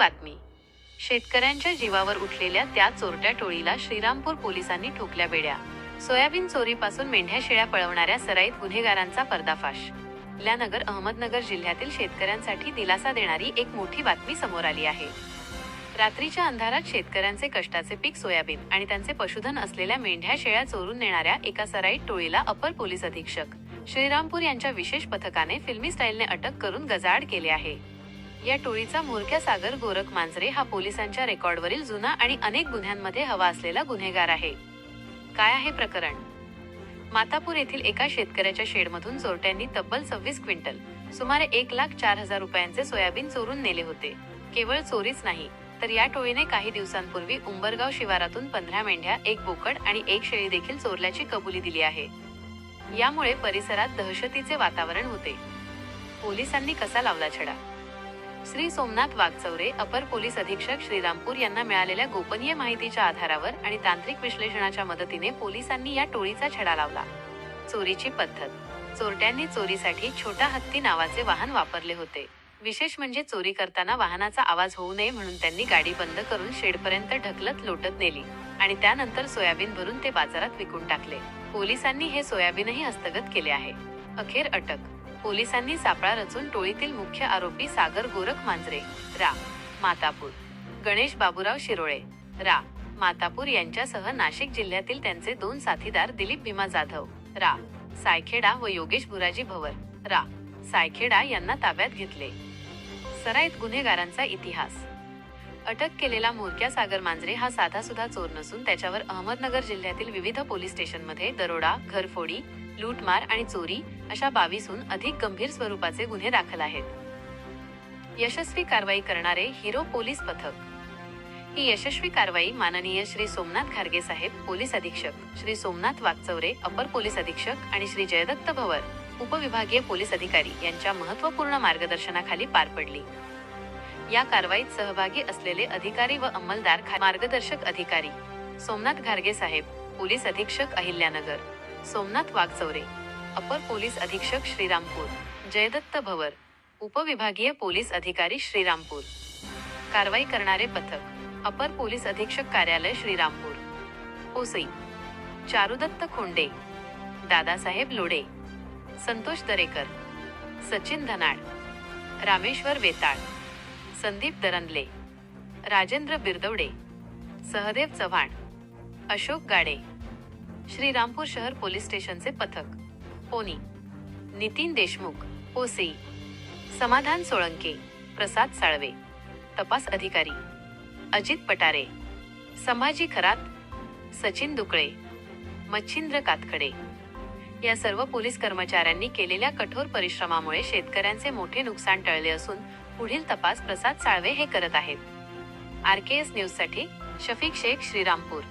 बातमी. शेतकऱ्यांच्या जीवावर उठलेल्या त्या चोरट्या टोळीला श्रीरामपूर पोलिसांनी ठोकल्या बेड्या सोयाबीन चोरीपासून मेंढ्या शेळ्या पळवणाऱ्या सराईत गुन्हेगारांचा पर्दाफाश. ल्यानगर अहमदनगर जिल्ह्यातील शेतकऱ्यांसाठी दिलासा देणारी एक मोठी बातमी समोर आली आहे. रात्रीच्या अंधारात शेतकऱ्यांचे कष्टाचे पीक सोयाबीन आणि त्यांचे पशुधन असलेल्या मेंढ्या शेळ्या चोरून नेणाऱ्या एका सराईत टोळीला अपर पोलीस अधीक्षक. श्रीरामपूर यांच्या विशेष पथकाने फिल्मी स्टाईलने अटक करून गजाआड केले आहे. या टोळीचा म्होरक्या सागर गोरख मांजरे हा पोलिसांच्या रेकॉर्डवरील जुना आणि अनेक गुन्ह्यांमध्ये हवा असलेला गुन्हेगार आहे. काय आहे प्रकरण? मातापूर येथील एका शेतकऱ्याच्या शेडमधून चोरट्यांनी तब्बल सव्वीस क्विंटल सुमारे एक लाख चार हजार रुपयांचे सोयाबीन चोरून नेले होते. केवळ चोरीच नाही तर या टोळीने काही दिवसांपूर्वी उंबरगाव शिवारातून पंधरा मेंढ्या एक बोकड आणि एक शेळी देखील चोरल्याची कबुली दिली आहे. यामुळे परिसरात दहशतीचे वातावरण होते. पोलिसांनी कसा लावला छडा? श्री सोमनाथ वागचौरे अपर पोलीस अधीक्षक श्रीरामपूर यांना मिळालेल्या गोपनीय माहितीच्या आधारावर आणि तांत्रिक विश्लेषणाच्या मदतीने पोलिसांनी या टोळीचा छडा लावला. चोरीची पद्धत. चोरट्यांनी चोरीसाठी छोटा हत्ती नावाचे वाहन वापरले होते. विशेष म्हणजे चोरी करताना वाहनाचा आवाज होऊ नये म्हणून त्यांनी गाडी बंद करून शेडपर्यंत ढकलत लोटत नेली आणि त्यानंतर सोयाबीन भरून ते बाजारात विकून टाकले. पोलिसांनी हे सोयाबीनही हस्तगत केले आहे. अखेर अटक. पोलिसांनी सापळा रचून टोळीतील मुख्य आरोपी सागर गोरख मांजरे. रा. मातापूर. गणेश बाबूराव शिरोळे. रा. मातापूर यांच्यासह नाशिक जिल्ह्यातील त्यांचे दोन साथीदार दिलीप भीमा जाधव. रा. सायखेडा व योगेश बुराजी भवर. रा. सायखेडा यांना ताब्यात घेतले. सराईत गुन्हेगारांचा इतिहास. अटक केलेला मोरक्या सागर मांजरे हा साधा चोर नसून त्याच्यावर अहमदनगर जिल्ह्यातील विविध पोलीस स्टेशनमध्ये दरोडा घरफोडी लूटमार आणि चोरी अशा बावीसहून अधिक गंभीर स्वरूपाचे गुन्हे दाखल आहेत. यशस्वी कारवाई करणारे हिरो पोलीस पथक. ही यशस्वी कारवाई माननीय श्री सोमनाथ खारगे साहेब पोलीस अधीक्षक श्री सोमनाथ वागचौरे अपर पोलीस अधीक्षक आणि श्री जयदत्त भवर उपविभागीय पोलीस अधिकारी यांच्या महत्त्वपूर्ण मार्गदर्शनाखाली पार पडली. या कारवाईत सहभागी असलेले अधिकारी व अंमलदार मार्गदर्शक अधिकारी सोमनाथ घारगे साहेब पोलीस अधीक्षक अहिल्यानगर. सोमनाथ वाघचौरे. अपर पोलीस अधीक्षक श्रीरामपूर. जयदत्त भवर. उपविभागीय पोलीस अधिकारी श्रीरामपूर. कारवाई करणारे पथक. अपर पोलीस अधीक्षक कार्यालय श्रीरामपूर. ओसई. चारुदत्त खोंडे. दादासाहेब लोडे. संतोष दरेकर. सचिन धनाड. रामेश्वर वेताळ. संदीप दरंदले. राजेंद्र बिरदवडे. सहदेव चव्हाण. अशोक गाडे. श्रीरामपूर शहर पोलीस स्टेशनचे पथक. पोनी नितीन देशमुख ओसी. समाधान सोळंके प्रसाद साळवे. तपास अधिकारी. अजित पटारे. संभाजी खरात सचिन दुकळे. मच्छिंद्र कातखडे. या सर्व पोलीस कर्मचाऱ्यांनी केलेल्या कठोर परिश्रमामुळे शेतकऱ्यांचे मोठे नुकसान टळले असून पुढील तपास प्रसाद साळवे हे करत आहेत. आर के एस न्यूजसाठी शफीक शेख श्रीरामपूर.